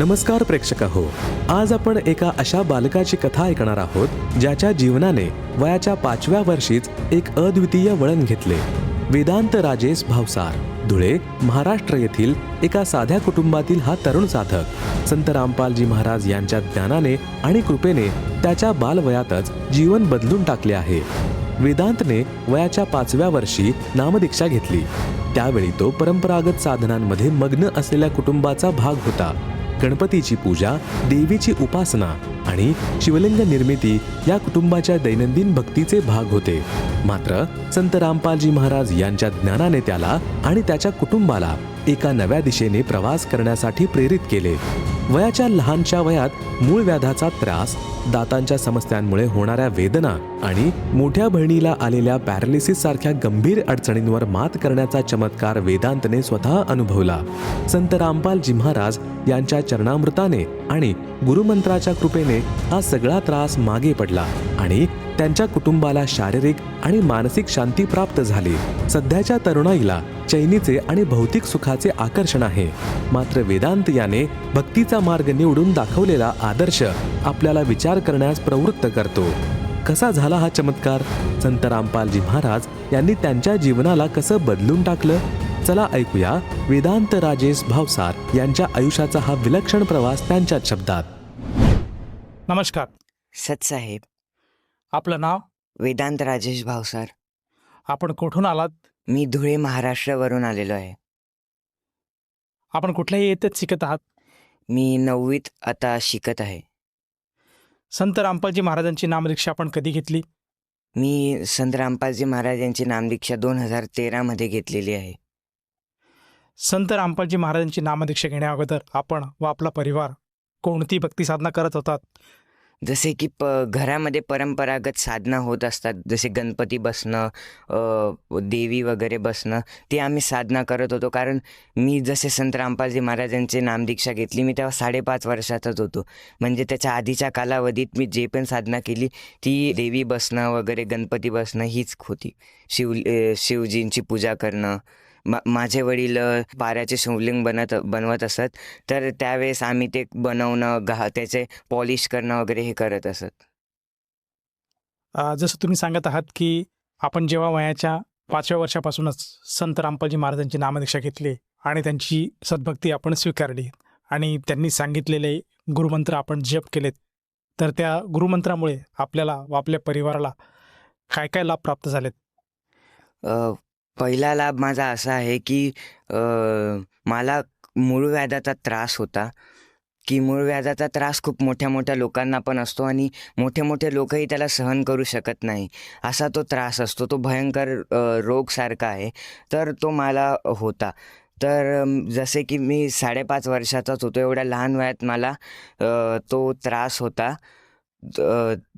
नमस्कार प्रेक्षक हो आज आपण एका अशा बालकाची कथा ऐकणार आहोत ज्याच्या जीवनाने वयाच्या पाचव्या वर्षीच एक अद्वितीय वळण घेतले. वेदांत राजेश भावसार धुळे महाराष्ट्र येथील एका साध्या कुटुंबातील हा तरुण साधक. संत रामपालजी महाराज यांच्या ज्ञानाने आणि कृपेने त्याच्या बालवयातच जीवन बदलून टाकले आहे. वेदांतने वयाच्या पाचव्या वर्षी नामदीक्षा घेतली. त्यावेळी तो परंपरागत साधनांमध्ये मग्न असलेल्या कुटुंबाचा भाग होता. गणपतीची पूजा देवीची उपासना आणि शिवलिंग निर्मिती या कुटुंबाच्या दैनंदिन भक्तीचे भाग होते. मात्र संत रामपालजी महाराज यांच्या ज्ञानाने त्याला आणि त्याच्या कुटुंबाला एका नव्या दिशेने प्रवास करण्यासाठी प्रेरित केले. वयाच्या लहानच्या वयात मूळ व्याधाचा त्रास दातांच्या समस्यांमुळे होणाऱ्या वेदना आणि मोठ्या बहिणीला आलेल्या पॅरालिसिस सारख्या गंभीर अडचणींवर मात करण्याचा चमत्कार वेदांतने स्वतः अनुभवला. संत रामपालजी महाराज यांच्या चरणामृताने आणि गुरुमंत्राच्या कृपेने हा सगळा त्रास मागे पडला आणि त्यांच्या कुटुंबाला शारीरिक आणि मानसिक शांती प्राप्त झाली. सध्याच्या तरुणाईला चैनीचे आणि भौतिक सुखाचे आकर्षण आहे. मात्र वेदांत याने भक्तीचा मार्ग निवडून दाखवलेला आदर्श आपल्याला विचार करण्यास प्रवृत्त करतो. कसा झाला हा चमत्कार? संत रामपालजी महाराज यांनी त्यांच्या जीवनाला कसं बदलून टाकलं? चला ऐकूया वेदांत राजेश भावसार यांच्या आयुष्याचा हा विलक्षण प्रवास त्यांच्याच शब्दात. नमस्कार. सतसाहेब आपलं नाव? वेदांत राजेश भावसार. आपण कुठून आलात? मी धुळे महाराष्ट्रावरून आलेलो आहे. आपण कुठल्याही येथेच शिकत आहात? मी नववीत आता शिकत आहे. संत रामपालजी महाराजांची नामदीक्षा आपण कधी घेतली? मी संत रामपालजी महाराज यांची नामदीक्षा दोन हजार तेरामध्ये घेतलेली आहे. संत रामपालजी महाराजांची नामदीक्षा घेण्या अगोदर आपण व आपला परिवार कोणती भक्ती साधना करत होतात? जसे की प घरामध्ये परंपरागत साधना होत असतात. जसे गणपती बसणं देवी वगैरे बसणं ते आम्ही साधना करत होतो. कारण मी जसे संत रामपालजी महाराजांची नामदीक्षा घेतली मी तेव्हा साडेपाच वर्षाचाच होतो. म्हणजे त्याच्या आधीच्या कालावधीत मी जे पण साधना केली ती देवी बसणं वगैरे गणपती बसणं हीच होती. शिव शिवजींची पूजा करणं मा माझे वडील पाऱ्याचे शिवलिंग बनत बनवत असत. तर त्यावेळेस आम्ही ते बनवणं घा त्याचे पॉलिश करणं वगैरे हे करत असत. जसं तुम्ही सांगत आहात की आपण जेव्हा वयाच्या पाचव्या वर्षापासूनच संत रामपालजी महाराजांची नामदीक्षा घेतली आणि त्यांची सद्भक्ती आपण स्वीकारली आणि त्यांनी सांगितलेले गुरुमंत्र आपण जप केलेत तर त्या गुरुमंत्रामुळे आपल्याला व आपल्या परिवाराला काय काय लाभ प्राप्त झालेत? पहिला लाभ माझा असा आहे की अ, मला मूळ व्याधाचा त्रास होता की मूळ व्याधाचा त्रास खूप मोठ्या मोठ्या लोकांना पण असतो आणि मोठे मोठे लोकही त्याला सहन करू शकत नाही. असा तो त्रास असतो तो भयंकर अ, रोगसारखा आहे. तर तो मला होता. तर अम, जसे की मी साडेपाच वर्षाचाच होतो एवढ्या लहान वयात मला अ, तो त्रास होता.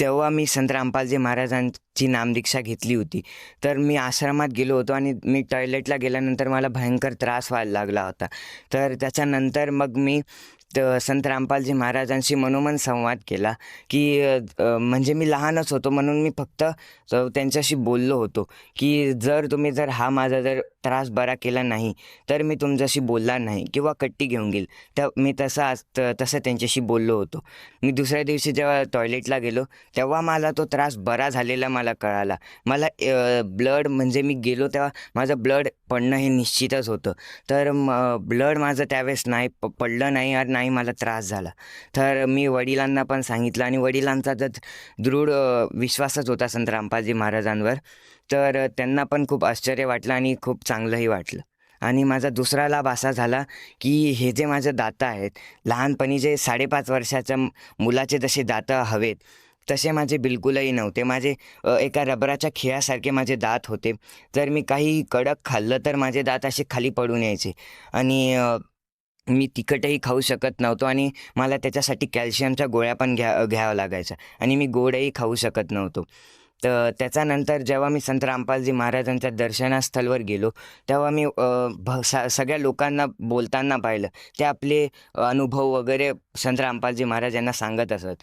तेव्हा मी संत रामपालजी महाराजांची नामदीक्षा घेतली होती. तर मी आश्रमात गेलो होतो आणि मी टॉयलेटला गेल्यानंतर मला भयंकर त्रास व्हायला लागला होता. तर त्याच्यानंतर मग मी संत रामपालजी महाराजांशी मनोमन संवाद केला की म्हणजे मी लहानच होतो म्हणून मी फक्त त्यांच्याशी बोललो होतो की जर तुम्ही जर हा माझा जर त्रास बरा केला नाही तर मी तुमच्याशी बोलणार नाही किंवा कट्टी घेऊन घेईल तर मी तसा आज- त- तसं त्यांच्याशी बोललो होतो. मी दुसऱ्या दिवशी जेव्हा टॉयलेटला गेलो तेव्हा मला तो त्रास बरा झालेला मला कळाला. मला ब्लड म्हणजे मी गेलो तेव्हा माझं ब्लड पडणं हे निश्चितच होतं. तर ब्लड माझं त्यावेळेस नाही प पडलं नाही आणि नाही मला त्रास झाला. तर मी वडिलांना पण सांगितलं आणि वडिलांचा तर दृढ विश्वासच होता संत रामपाजी महाराजांवर. तर त्यांना पण खूप आश्चर्य वाटलं आणि खूप चांगलंही वाटलं. आणि माझा दुसरा लाभ असा झाला की हे जे माझे दातं आहेत लहानपणी जे साडेपाच वर्षाच्या मुलाचे जसे दातं हवेत तसे माझे बिलकुलही नव्हते. माझे एका रबराच्या खिळ्यासारखे माझे दात होते. जर मी काही कडक खाल्लं तर माझे दात असे खाली पडून यायचे. आणि मी तिखटही खाऊ शकत नव्हतो आणि मला त्याच्यासाठी कॅल्शियमच्या गोळ्या पण घ्या घ्यावं लागायच्या आणि मी गोडही खाऊ शकत नव्हतो. तर त्याच्यानंतर जेव्हा मी संत रामपालजी महाराजांच्या दर्शनास्थळवर गेलो तेव्हा मी भ सगळ्या लोकांना बोलताना पाहिलं ते आपले अनुभव वगैरे संत रामपालजी महाराज यांना सांगत असत.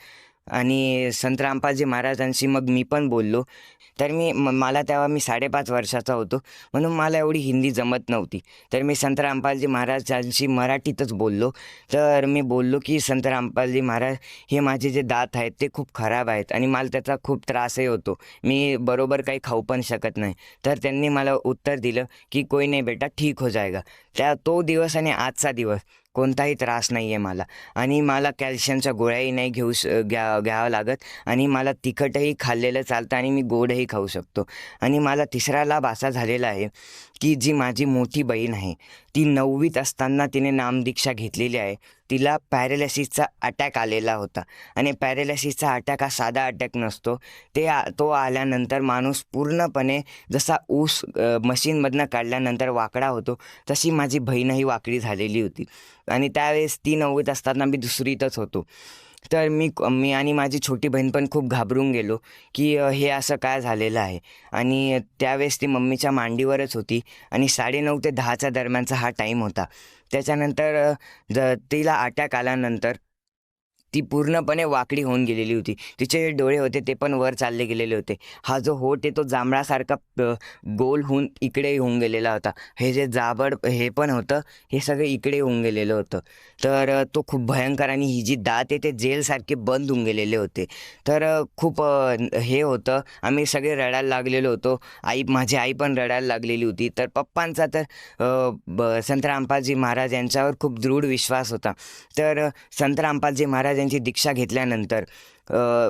आणि संत रामपाजी महाराजांशी मग मी पण बोललो. तर मी म- मला तेव्हा मी साडेपाच वर्षाचा होतो. म्हणून मला एवढी हिंदी जमत नव्हती. तर मी संत रामपालजी महाराजांशी मराठीतच बोललो. तर मी बोललो की संत रामपालजी महाराज हे माझे जे दात आहेत ते खूप खराब आहेत आणि मला त्याचा खूप त्रासही होतो. मी बरोबर काही खाऊ पण शकत नाही. तर त्यांनी मला उत्तर दिलं की कोई नाही बेटा ठीक हो जाएगा. त्या तो दिवस आणि आजचा दिवस. कोणताही त्रास नाही आहे मला. आणि मला कॅल्शियमच्या गोळ्याही नाही घेऊ श घ्या घ्यावं लागत. आणि मला तिखटही खाल्लेलं चालतं आणि मी गोडही खाऊ शकतो. आणि मला तिसरा लाभ असा झालेला आहे की जी माझी मोठी बहीण आहे ती नववीत असताना तिने नामदीक्षा घेतलेली आहे. तिला पॅरेलिसिसचा अटॅक आलेला होता. आणि पॅरेलिसिसचा अटॅक हा साधा अटॅक नसतो. ते आ तो आल्यानंतर माणूस पूर्णपणे जसा ऊस मशीनमधनं काढल्यानंतर वाकडा होतो तशी माझी बहीणही वाकडी झालेली होती. आणि त्यावेळेस ती नववीत असताना मी दुसरीतच होतो. तर मी मी आणि माझी छोटी बहीण पण खूप घाबरून गेलो की हे असं काय झालेलं आहे? आणि त्यावेळेस ती मम्मीच्या मांडीवरच होती आणि साडेनऊ ते दहाच्या दरम्यानचा हा टाईम होता. त्याच्यानंतर ज तिला अटॅक आल्यानंतर ती पूर्णपणे वाकडी होऊन गेलेली होती. तिचे जे डोळे होते ते पण वर चालले गेलेले होते. हा जो होट आहे तो जांभळासारखा गोल होऊन इकडे होऊन गेलेला होता. हे जे जाबड हे पण होतं हे सगळं इकडे होऊन गेलेलं होतं. तर तो खूप भयंकर आणि ही जी दात आहे ते जेलसारखे बंद होऊन गेलेले होते. तर खूप हे होतं. आम्ही सगळे रडायला लागलेलो होतो. आई माझी आई पण रडायला लागलेली होती. तर पप्पांचा तर ब संत रामपालजी महाराज यांच्यावर खूप दृढ विश्वास होता. तर संत रामपालजी महाराज त्यांची दीक्षा घेतल्यानंतर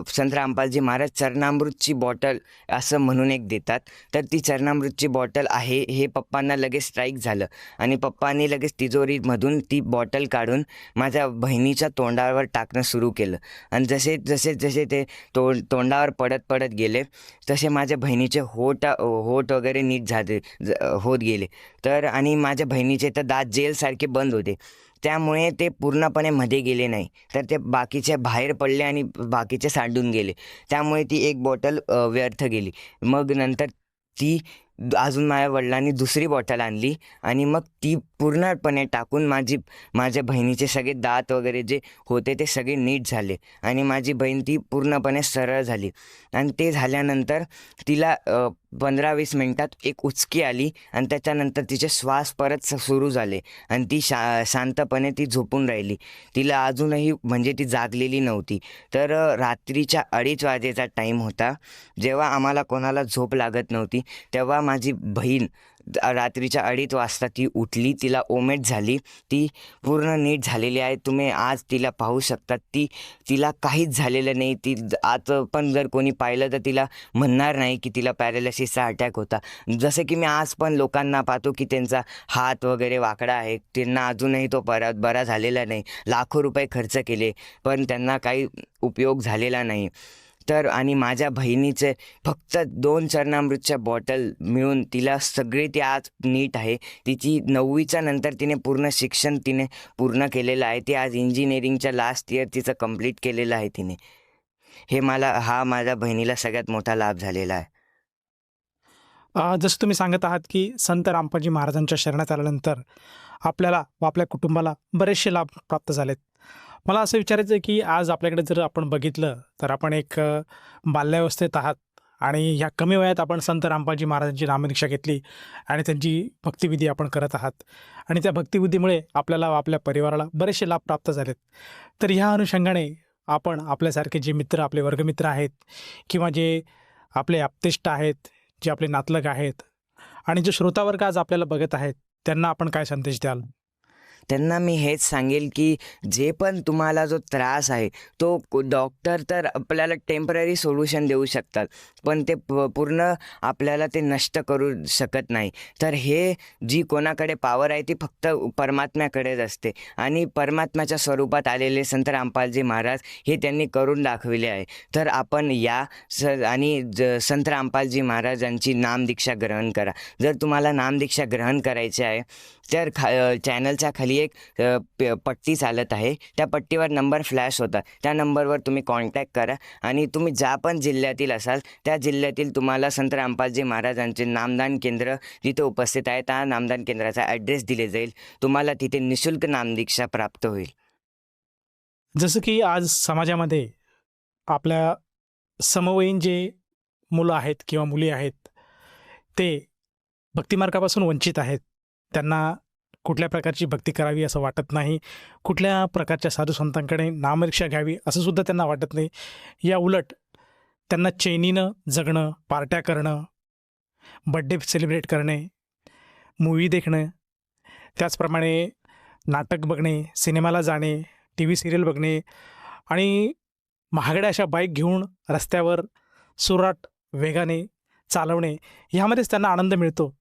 संत रामपालजी महाराज चरणामृतची बॉटल असं म्हणून एक देतात. तर ती चरणामृतची बॉटल आहे हे पप्पांना लगेच स्ट्राईक झालं. आणि पप्पांनी लगेच तिजोरीमधून ती बॉटल काढून माझ्या बहिणीच्या तोंडावर टाकणं सुरू केलं. आणि जसे जसे जसे ते तो तोंडावर पडत पडत गेले तसे माझ्या बहिणीचे होट होट वगैरे नीट झाले ज- होत गेले. तर आणि माझ्या बहिणीचे तर दात जेलसारखे बंद होते. त्यामुळे ते पूर्णपणे मध्ये गेले नाही. तर ते बाकीचे बाहेर पडले आणि बाकीचे सांडून गेले. त्यामुळे ती एक बॉटल व्यर्थ गेली. मग नंतर ती अजून माझ्या वडिलांनी दुसरी बॉटल आणली आणि मग ती पूर्णपणे टाकून माझी माझ्या बहिणीचे सगळे दात वगैरे जे होते ते सगळे नीट झाले आणि माझी बहीण ती पूर्णपणे सरळ झाली. आणि ते झाल्यानंतर तिला पंधरा वीस मिनटात एक उचकी आली आणि त्याच्यानंतर तिचे श्वास परत स- सुरू झाले आणि ती शा शांतपणे ती झोपून राहिली. तिला अजूनही म्हणजे ती जागलेली नव्हती. तर रात्रीच्या अडीच वाजेचा टाईम होता. जेव्हा आम्हाला कोणाला झोप लागत नव्हती तेव्हा माझी बहीण रात्रीच्या अडीच वाजता ती उठली तिला ओमेट झाली ती पूर्ण नीट झालेली आहे. तुम्ही आज तिला पाहू शकता ती तिला काहीच झालेलं नाही. ती आज पण जर कोणी पाहिलं तर तिला म्हणणार नाही की तिला पॅरालिसिसचा अटॅक होता. जसं की मी आज पण लोकांना पाहतो की त्यांचा हात वगैरे वाकडा आहे. त्यांना अजूनही तो बरा बरा झालेला नाही. लाखो रुपये खर्च केले पण त्यांना काही उपयोग झालेला नाही. तर आणि माझ्या बहिणीचे फक्त दोन चरणामृतच्या बॉटल मिळून तिला सगळे ती आज नीट आहे. तिची नववीच्या नंतर तिने पूर्ण शिक्षण तिने पूर्ण केलेलं आहे. ती आज इंजिनिअरिंगच्या लास्ट इयर तिचं कंप्लीट केलेलं आहे तिने. हे मला हा माझ्या बहिणीला सगळ्यात मोठा लाभ झालेला आहे. जसं तुम्ही सांगत आहात की संत रामपाजी महाराजांच्या शरणात आल्यानंतर आपल्याला व आपल्या कुटुंबाला बरेचसे लाभ प्राप्त झालेत. मला असं विचारायचं आहे की आज आपल्याकडे जर आपण बघितलं तर आपण एक बाल्यावस्थेत आहात आणि ह्या कमी वयात आपण संत रामपालजी महाराजांची नामदीक्षा घेतली आणि त्यांची भक्तिविधी आपण करत आहात. आणि त्या भक्तिविधीमुळे आपल्याला आपल्या परिवाराला बरेचसे लाभ प्राप्त झालेत. तर ह्या अनुषंगाने आपण आपल्यासारखे जे मित्र आपले वर्गमित्र आहेत किंवा जे आपले आप्तेष्ट आहेत जे आपले नातलग आहेत आणि जे श्रोतावर्ग आज आपल्याला बघत आहेत त्यांना आपण काय संदेश द्याल? त्यांना मी हेच सांगेल की जे पण तुम्हाला जो त्रास आहे तो डॉक्टर तर आपल्याला टेंपररी सोल्युशन देऊ शकतात पण ते प- पूर्ण आपल्याला ते नष्ट करू शकत नाही. तर हे जी कोणाकडे पॉवर आहे ती फक्त परमात्म्याकडेच असते. आणि परमात्म्याच्या स्वरूपात आलेले संत रामपालजी महाराज हे त्यांनी करून दाखविले आहे. तर आपण या स आणि ज संत रामपालजी महाराजांची नामदीक्षा ग्रहण करा. जर तुम्हाला नामदीक्षा ग्रहण करायची आहे तर खा चॅनलच्या खाली एक पट्टी चालत आहे. त्या पट्टीवर नंबर फ्लॅश होता. त्या नंबरवर तुम्ही कॉन्टॅक्ट करा आणि तुम्ही ज्या पण जिल्ह्यातील असाल त्या जिल्ह्यातील तुम्हाला संत रामपालजी महाराजांचे नामदान केंद्र जिथे उपस्थित आहे त्या नामदान केंद्राचा ॲड्रेस दिले जाईल. तुम्हाला तिथे निशुल्क नामदीक्षा प्राप्त होईल. जसं की आज समाजामध्ये आपल्या समवयीन जे मुलं आहेत किंवा मुली आहेत ते भक्तिमार्गापासून वंचित आहेत. त्यांना कुठल्या प्रकारची भक्ती करावी असं वाटत नाही. कुठल्या प्रकारच्या साधू संतांकडे घ्यावी असं सुद्धा त्यांना वाटत नाही. या उलट त्यांना चैनीनं जगणं पार्ट्या करणं बड्डे सेलिब्रेट करणे मूवी देखणं त्याचप्रमाणे नाटक बघणे सिनेमाला जाणे टी व्ही सिरियल बघणे आणि महागड्या अशा बाईक घेऊन रस्त्यावर सुराट वेगाने चालवणे ह्यामध्येच त्यांना आनंद मिळतो.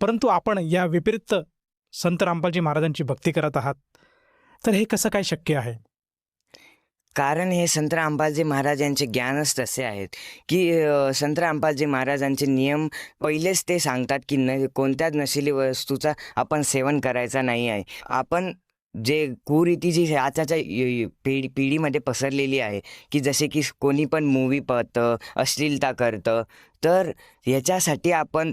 परंतु आपण या विपरीत संत रामपालजी महाराजांची भक्ती करत आहात. तर हे कसं काय शक्य आहे? कारण हे संत रामपालजी महाराज यांचे ज्ञानच तसे आहेत की संत रामपालजी महाराजांचे नियम पहिलेच ते सांगतात की न कोणत्याच नशिली वस्तूचा आपण सेवन करायचा नाही आहे. आपण जे कुरीती जी आताच्या पिढी पिढीमध्ये पसरलेली आहे की जसे की कोणी पण मूवी पाहतं अश्लीलता करतं तर याच्यासाठी आपण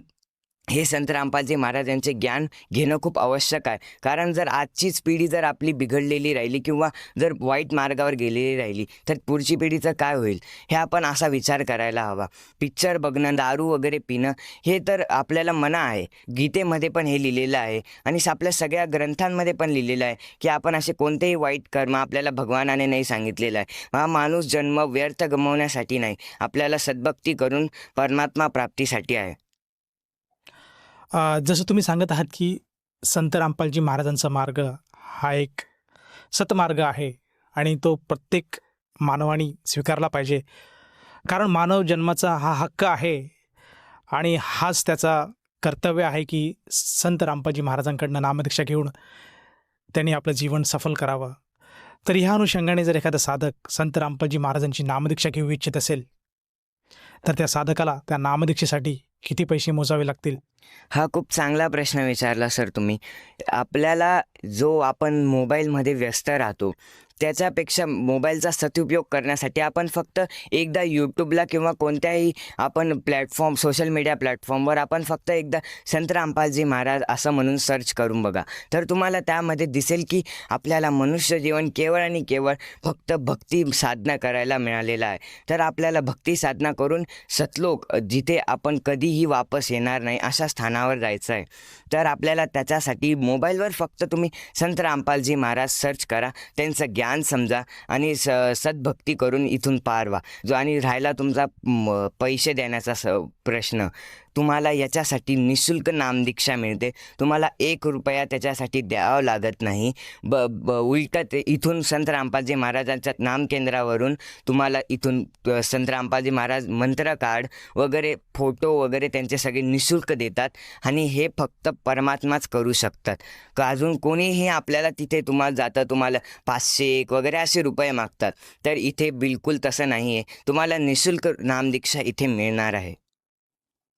हे संत रामपालजी महाराज यांचे ज्ञान घेणं खूप आवश्यक आहे. कारण जर आजचीच पिढी जर आपली बिघडलेली राहिली किंवा जर वाईट मार्गावर गेलेली राहिली तर पुढची पिढीचं काय होईल? हे आपण असा विचार करायला हवा. पिक्चर बघणं दारू वगैरे पिणं हे तर आपल्याला मना आहे. गीतेमध्ये पण हे लिहिलेलं आहे आणि स- आपल्या सगळ्या ग्रंथांमध्ये पण लिहिलेलं आहे की आपण असे कोणतेही वाईट कर्म आपल्याला भगवानाने नाही सांगितलेलं आहे. हा माणूस जन्म व्यर्थ गमवण्यासाठी नाही. आपल्याला सद्भक्ती करून परमात्मा प्राप्तीसाठी आहे. जसं तुम्ही सांगत आहात की संत रामपालजी महाराजांचा मार्ग हा एक सतमार्ग आहे आणि तो प्रत्येक मानवाने स्वीकारला पाहिजे. कारण मानव जन्माचा हा हक्क आहे आणि हाच त्याचा कर्तव्य आहे की संत रामपाजी महाराजांकडनं नामदीक्षा घेऊन त्यांनी आपलं जीवन सफल करावं. तर ह्या अनुषंगाने जर एखादा साधक संत रामपालजी महाराजांची नामदीक्षा घेऊ इच्छित असेल तर त्या साधकाला त्या नामदीक्षेसाठी किती पैसे मोजावे लागतील? हा खूप चांगला प्रश्न विचारला सर तुम्ही. आपल्याला जो आपण मोबाईलमध्ये व्यस्त राहतो त्याच्यापेक्षा मोबाईलचा सदुपयोग करण्यासाठी आपण फक्त एकदा यूट्यूबला किंवा कोणत्याही आपण प्लॅटफॉर्म सोशल मीडिया प्लॅटफॉर्मवर आपण फक्त एकदा संत रामपालजी महाराज असं म्हणून सर्च करून बघा. तर तुम्हाला त्यामध्ये दिसेल की आपल्याला मनुष्य जीवन केवळ आणि केवळ फक्त भक्ती साधना करायला मिळालेला आहे. तर आपल्याला भक्ती साधना करून सतलोक जिथे आपण कधीही वापस येणार नाही अशा स्थानावर जायचं आहे. तर आपल्याला त्याच्यासाठी मोबाईलवर फक्त तुम्ही संत रामपालजी महाराज सर्च करा. त्यांचं ज्ञान समजा आणि स सद्भक्ती करून इथून पार व्हा. जो आणि राहिला तुमचा पैसे देण्याचा स प्रश्न. तुम्हाला याच्यासाठी निशुल्क नामदीक्षा मिळते. तुम्हाला एक रुपया त्याच्यासाठी द्यावं लागत नाही. ब ब उलटं ते इथून संत रामपाजी महाराजांच्या नामकेंद्रावरून तुम्हाला इथून संत रामपाजी महाराज मंत्र कार्ड वगैरे फोटो वगैरे त्यांचे सगळे निशुल्क देतात आणि हे फक्त परमात्माच करू शकतात. का अजून कोणीही आपल्याला तिथे तुम्हाला जातं तुम्हाला पाचशे एक वगैरे असे रुपये मागतात. तर इथे बिलकुल तसं नाही आहे तुम्हाला निशुल्क नामदीक्षा इथे मिळणार आहे.